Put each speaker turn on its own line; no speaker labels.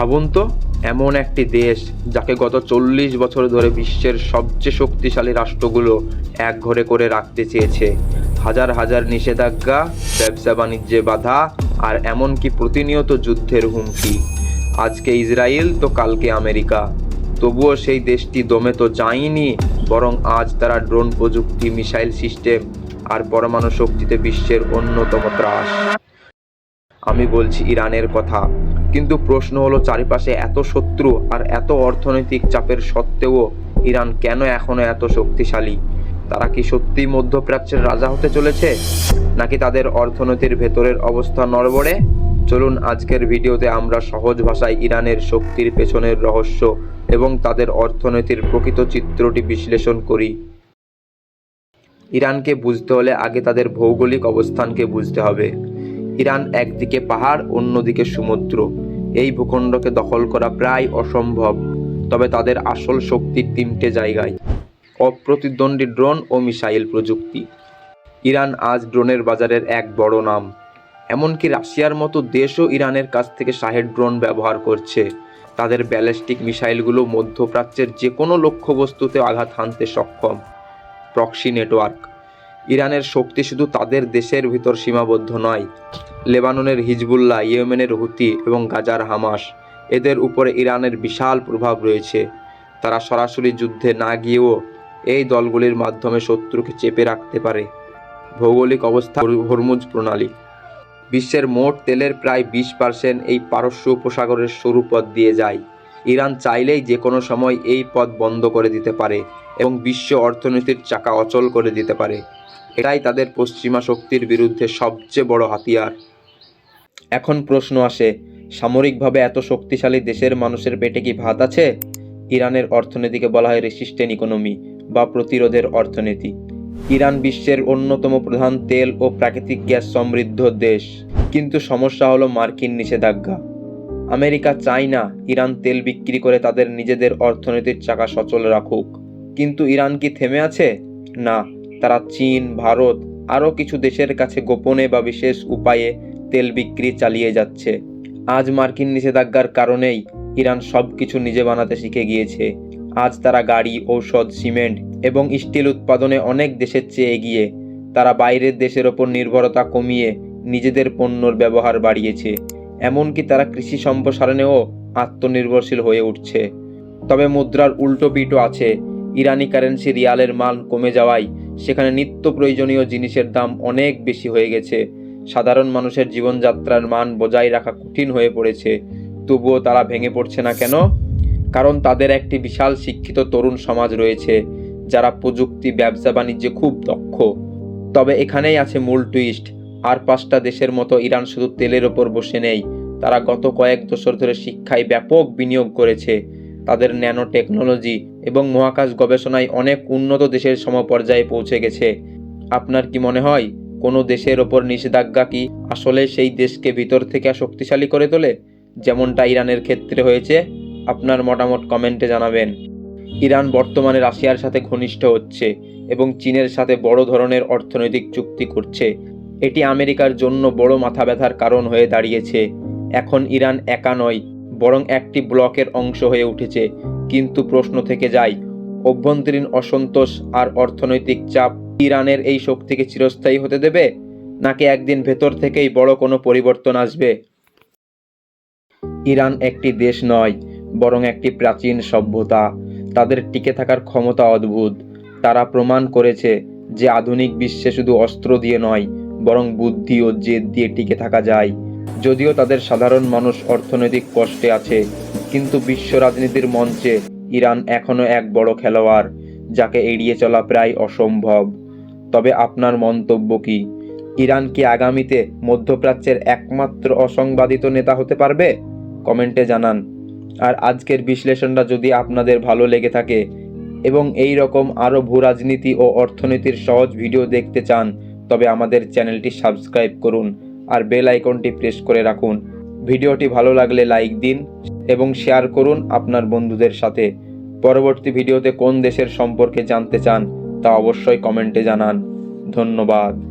ভাবুন তো, এমন একটি দেশ যাকে গত চল্লিশ বছর ধরে বিশ্বের সবচেয়ে শক্তিশালী রাষ্ট্রগুলো এক ঘরে করে রাখতে চেয়েছে। হাজার হাজার নিষেধাজ্ঞা, ব্যবসা বাণিজ্যে বাধা আর এমনকি প্রতিনিয়ত যুদ্ধের হুমকি। আজকে ইসরায়েল, তো কালকে আমেরিকা। তবুও সেই দেশটি দমে তো যায়নি, বরং আজ তারা ড্রোন প্রযুক্তি, মিসাইল সিস্টেম আর পরমাণু শক্তিতে বিশ্বের অন্যতম ত্রাস। আমি বলছি ইরানের কথা। কিন্তু প্রশ্ন হলো, চারিপাশে এত শত্রু আর এত অর্থনৈতিক চাপের সত্ত্বেও ইরান কেন এখনও এত শক্তিশালী? তারা কি সত্যিই মধ্যপ্রাচ্যের রাজা হতে চলেছে? নাকি তাদের অর্থনীতির ভেতরের অবস্থা নড়বড়ে? চলুন আজকের ভিডিওতে আমরা সহজ ভাষায় ইরানের শক্তির পেছনের রহস্য এবং তাদের অর্থনীতির প্রকৃত চিত্রটি বিশ্লেষণ করি। ইরানকে বুঝতে হলে আগে তাদের ভৌগোলিক অবস্থানকে বুঝতে হবে। ইরান একদিকে পাহাড়, অন্যদিকে সমুদ্র। এই ভূখণ্ডকে দখল করা প্রায় অসম্ভব, তবে তাদের আসল শক্তির তিনটে জায়গায়, অপ্রতিদ্বন্দ্বী ড্রোন ও মিসাইল প্রযুক্তি। ইরান আজ ড্রোনের বাজারের এক বড় নাম। এমনকি রাশিয়ার মতো দেশও ইরানের কাছ থেকে শাহের ড্রোন ব্যবহার করছে। তাদের ব্যালিস্টিক মিসাইলগুলো মধ্যপ্রাচ্যের যে কোনো লক্ষ্যবস্তুতে আঘাত হানতে সক্ষম। Proxy network. ইরানের শক্তি শুধু তাদের দেশের ভিতর সীমাবদ্ধ নয়, লেবাননের হিজবুল্লাহ, ইয়েমেনের হুতি এবং গাজার হামাস। এদের উপরে ইরানের বিশাল প্রভাব রয়েছে। তারা সরাসরি যুদ্ধে না গিয়েও এই দলগুলির মাধ্যমে শত্রুকে চেপে রাখতে পারে। ভৌগোলিক অবস্থা হরমুজ প্রণালী। বিশ্বের মোট তেলের প্রায় বিশ পার্সেন্ট এই পারস্য উপসাগরের সরু পথ দিয়ে যায়। ইরান চাইলেই যে কোনো সময় এই পথ বন্ধ করে দিতে পারে। এবং বিশ্ব অর্থনীতির চাকা অচল করে দিতে পারে। এটাই তাদের পশ্চিমা শক্তির বিরুদ্ধে সবচেয়ে বড় হাতিয়ার। এখন প্রশ্ন আসে, সামরিকভাবে এত শক্তিশালী দেশের মানুষের পেটে কি ভাত আছে? ইরানের অর্থনীতিকে বলা হয় রেসিস্টেন্ট ইকোনমি বা প্রতিরোধের অর্থনীতি। ইরান বিশ্বের অন্যতম প্রধান তেল ও প্রাকৃতিক গ্যাস সমৃদ্ধ দেশ। কিন্তু সমস্যা হলো মার্কিন নিষেধাজ্ঞা। আমেরিকা চায় না ইরান তেল বিক্রি করে তাদের নিজেদের অর্থনীতির চাকা সচল রাখুক। কিন্তু ইরান কি থেমে আছে? না, তারা চীন, ভারত, আরও কিছু দেশের কাছে গোপনে বা বিশেষ উপায়ে তেল বিক্রি চালিয়ে যাচ্ছে। আজ মার্কিন নিষেধাজ্ঞার কারণেই ইরান সব কিছু নিজে বানাতে শিখে গিয়েছে। আজ তারা গাড়ি, ঔষধ, সিমেন্ট এবং স্টিল উৎপাদনে অনেক দেশের চেয়ে এগিয়ে। তারা বাইরের দেশের ওপর নির্ভরতা কমিয়ে নিজেদের পণ্যর ব্যবহার বাড়িয়েছে। এমনকি তারা কৃষি সম্প্রসারণেও আত্মনির্ভরশীল হয়ে উঠছে। তবে মুদ্রার উল্টো পিঠও আছে। ইরানি কারেন্সি রিয়ালের মান কমে যাওয়ায় সেখানে নিত্য প্রয়োজনীয় জিনিসের দাম অনেক বেশি হয়ে গেছে। সাধারণ মানুষের জীবনযাত্রার মান বজায় রাখা কঠিন হয়ে পড়েছে। তবুও তারা ভেঙে পড়ছে না কেন? কারণ তাদের একটি বিশাল শিক্ষিত তরুণ সমাজ রয়েছে, যারা প্রযুক্তি, ব্যবসা, বাণিজ্যে খুব দক্ষ। তবে এখানেই আছে মূল টুইস্ট আর পাঁচটা দেশের মতো ইরান শুধু তেলের ওপর বসে নেই, তারা গত কয়েক দশর ধরে শিক্ষায় ব্যাপক বিনিয়োগ করেছে। তাদের ন্যানো টেকনোলজি এবং মহাকাশ গবেষণায় অনেক উন্নত দেশের সমপর্যায়ে পৌঁছে গেছে। আপনার কি মনে হয়, কোনো দেশের ওপর নিষেধাজ্ঞা কি আসলে সেই দেশকে ভিতর থেকে শক্তিশালী করে তোলে, যেমনটা ইরানের ক্ষেত্রে হয়েছে? আপনার মতামত কমেন্টে জানাবেন। ইরান বর্তমানে রাশিয়ার সাথে ঘনিষ্ঠ হচ্ছে এবং চীনের সাথে বড় ধরনের অর্থনৈতিক চুক্তি করছে। এটি আমেরিকার জন্য বড় মাথা ব্যথার কারণ হয়ে দাঁড়িয়েছে। এখন ইরান একা নয় বরং একটি ব্লকের অংশ হয়ে উঠেছে। কিন্তু প্রশ্ন থেকে যায়, অভ্যন্তরীণ অসন্তোষ আর অর্থনৈতিক চাপ ইরানের এই শক্তিকে চিরস্থায়ী হতে দেবে? নাকি একদিন ভেতর থেকেই বড় কোনো পরিবর্তন আসবে? ইরান একটি দেশ নয়, বরং একটি প্রাচীন সভ্যতা। তাদের টিকে থাকার ক্ষমতা অদ্ভুত। তারা প্রমাণ করেছে যে আধুনিক বিশ্বে শুধু অস্ত্র দিয়ে নয়, বরং বুদ্ধি ও জেদ দিয়ে টিকে থাকা যায়। যদিও তাদের সাধারণ মানুষ অর্থনৈতিক কষ্টে আছে, কিন্তু বিশ্ব রাজনীতির মঞ্চে ইরান এখনও এক বড় খেলোয়াড়, যাকে এড়িয়ে চলা প্রায় অসম্ভব। তবে আপনার মন্তব্য কি? ইরান কি আগামীতে মধ্যপ্রাচ্যের একমাত্র অসংবাদিত নেতা হতে পারবে? কমেন্টে জানান। আর আজকের বিশ্লেষণটা যদি আপনাদের ভালো লেগে থাকে এবং এই রকম আরও ভূ রাজনীতি ও অর্থনীতির সহজ ভিডিও দেখতে চান, তবে আমাদের চ্যানেলটি সাবস্ক্রাইব করুন। আর বেল আইকনটি প্রেস করে রাখুন। ভিডিওটি ভালো লাগলে লাইক দিন এবং শেয়ার করুন আপনার বন্ধুদের সাথে। পরবর্তী ভিডিওতে কোন দেশের সম্পর্কে জানতে চান তা অবশ্যই কমেন্টে জানান। ধন্যবাদ।